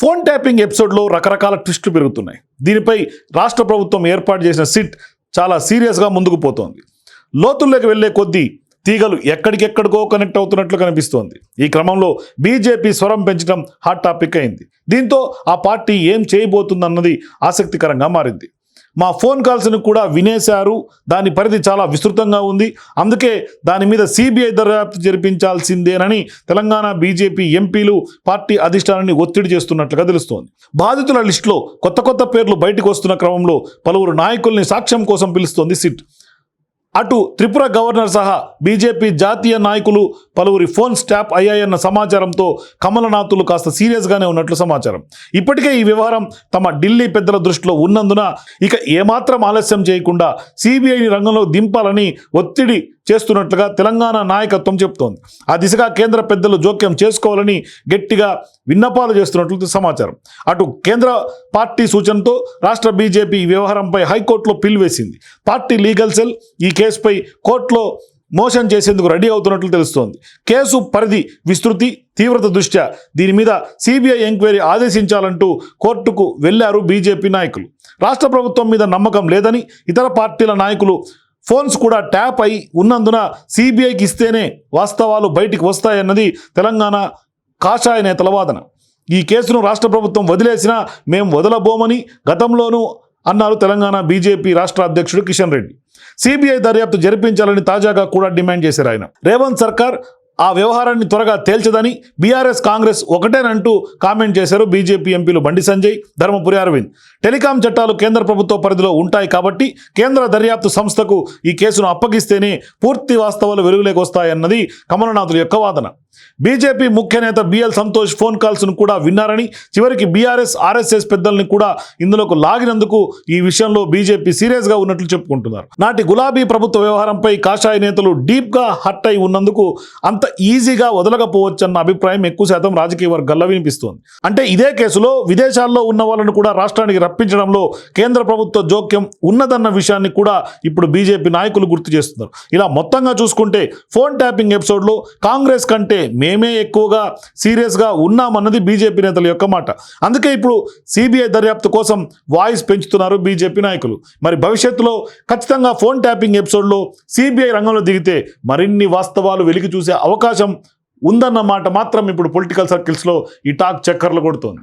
Phone tapping ఎపిసోడ్లో రకరకాల ట్విస్టులు పెరుగుతున్నాయి. దీనిపై రాష్ట్ర ప్రభుత్వం ఏర్పాటు చేసిన సిట్ చాలా సీరియస్గా ముందుకు పోతోంది. లోతుల్లోకి వెళ్ళే కొద్దీ తీగలు ఎక్కడికెక్కడికో కనెక్ట్ అవుతున్నట్లు కనిపిస్తోంది. ఈ క్రమంలో బీజేపీ స్వరం పెంచడం హాట్ టాపిక్ అయింది. దీంతో ఆ పార్టీ ఏం చేయబోతుందన్నది ఆసక్తికరంగా మారింది. మా ఫోన్ కాల్స్ని కూడా వినేశారు. దాని పరిధి చాలా విస్తృతంగా ఉంది. అందుకే దాని మీద సిబిఐ దర్యాప్తు జరిపించాల్సిందేనని తెలంగాణ బీజేపీ ఎంపీలు పార్టీ అధిష్టానాన్ని ఒత్తిడి చేస్తున్నట్లుగా తెలుస్తోంది. బాధితుల లిస్టులో కొత్త కొత్త పేర్లు బయటకు వస్తున్న క్రమంలో పలువురు నాయకుల్ని సాక్ష్యం కోసం పిలుస్తోంది సిట్. అటు త్రిపుర గవర్నర్ సహా బీజేపీ జాతీయ నాయకులు పలువురి ఫోన్స్ ట్యాప్ అయ్యాయన్న సమాచారంతో కమలనాథులు కాస్త సీరియస్గానే ఉన్నట్లు సమాచారం. ఇప్పటికే ఈ వ్యవహారం తమ ఢిల్లీ పెద్దల దృష్టిలో ఉన్నందున ఇక ఏమాత్రం ఆలస్యం చేయకుండా సిబిఐని రంగంలో దింపాలని ఒత్తిడి చేస్తున్నట్లుగా తెలంగాణ నాయకత్వం చెబుతోంది. ఆ దిశగా కేంద్ర పెద్దలు జోక్యం చేసుకోవాలని గట్టిగా విన్నపాలు చేస్తున్నట్లు సమాచారం. అటు కేంద్ర పార్టీ సూచనతో రాష్ట్ర బీజేపీ ఈ వ్యవహారంపై హైకోర్టులో పిలువేసింది. పార్టీ లీగల్ సెల్ ఈ కేసుపై కోర్టులో మోషన్ చేసేందుకు రెడీ అవుతున్నట్లు తెలుస్తోంది. కేసు పరిధి విస్తృతి తీవ్రత దృష్ట్యా దీని మీద సిబిఐ ఎంక్వైరీ ఆదేశించాలంటూ కోర్టుకు వెళ్ళారు బీజేపీ నాయకులు. రాష్ట్ర ప్రభుత్వం మీద నమ్మకం లేదని ఇతర పార్టీల నాయకులు ఫోన్స్ కూడా ట్యాప్ అయి ఉన్నందున సిబిఐకి ఇస్తేనే వాస్తవాలు బయటికి వస్తాయన్నది తెలంగాణ కాషాయ నేతల వాదన. ఈ కేసును రాష్ట్ర ప్రభుత్వం వదిలేసినా మేము వదలబోమని గతంలోనూ అన్నారు తెలంగాణ బీజేపీ రాష్ట్ర అధ్యక్షుడు కిషన్ రెడ్డి. సిబిఐ దర్యాప్తు జరిపించాలని తాజాగా కూడా డిమాండ్ చేశారు ఆయన. రేవంత్ సర్కార్ ఆ వ్యవహారాన్ని త్వరగా తేల్చదని బీఆర్ఎస్ కాంగ్రెస్ ఒకటేనంటూ కామెంట్ చేశారు బీజేపీ ఎంపీలు బండి సంజయ్ ధర్మపురి అరవింద్. టెలికాం చట్టాలు కేంద్ర ప్రభుత్వ పరిధిలో ఉంటాయి కాబట్టి కేంద్ర దర్యాప్తు సంస్థకు ఈ కేసును అప్పగిస్తేనే పూర్తి వాస్తవాలు వెలుగులోకి వస్తాయన్నది కమలనాథుల యొక్క వాదన. బీజేపీ ముఖ్య నేత బిఎల్ సంతోష్ ఫోన్ కాల్స్ను కూడా విన్నారని చివరికి బీఆర్ఎస్ ఆర్ఎస్ఎస్ పెద్దల్ని కూడా ఇందులోకి లాగినందుకు ఈ విషయంలో బీజేపీ సీరియస్గా ఉన్నట్లు చెప్పుకుంటున్నారు. నాటి గులాబీ ప్రభుత్వ వ్యవహారంపై కాషాయ నేతలు డీప్గా హట్ అయి ఉన్నందుకు అంత ఈజీగా వదలకపోవచ్చు అన్న అభిప్రాయం ఎక్కువ శాతం రాజకీయ వర్గాల్లో వినిపిస్తోంది. అంటే ఇదే కేసులో విదేశాల్లో ఉన్న వాళ్ళను కూడా రాష్ట్రానికి రప్పించడంలో కేంద్ర ప్రభుత్వ జోక్యం ఉన్నదన్న విషయాన్ని కూడా ఇప్పుడు బీజేపీ నాయకులు గుర్తు చేస్తున్నారు. ఇలా మొత్తంగా చూసుకుంటే ఫోన్ ట్యాపింగ్ ఎపిసోడ్లో కాంగ్రెస్ కంటే మేమే ఎక్కువగా సీరియస్గా ఉన్నామన్నది బీజేపీ నేతల యొక్క మాట. అందుకే ఇప్పుడు సిబిఐ దర్యాప్తు కోసం వాయిస్ పెంచుతున్నారు బీజేపీ నాయకులు. మరి భవిష్యత్తులో ఖచ్చితంగా ఫోన్ ట్యాపింగ్ ఎపిసోడ్లో సిబిఐ రంగంలో దిగితే మరిన్ని వాస్తవాలు వెలికి చూసే అవకాశం ఉందన్న మాట మాత్రం ఇప్పుడు పొలిటికల్ సర్కిల్స్లో ఈ టాక్ చక్కర్లు కొడుతోంది.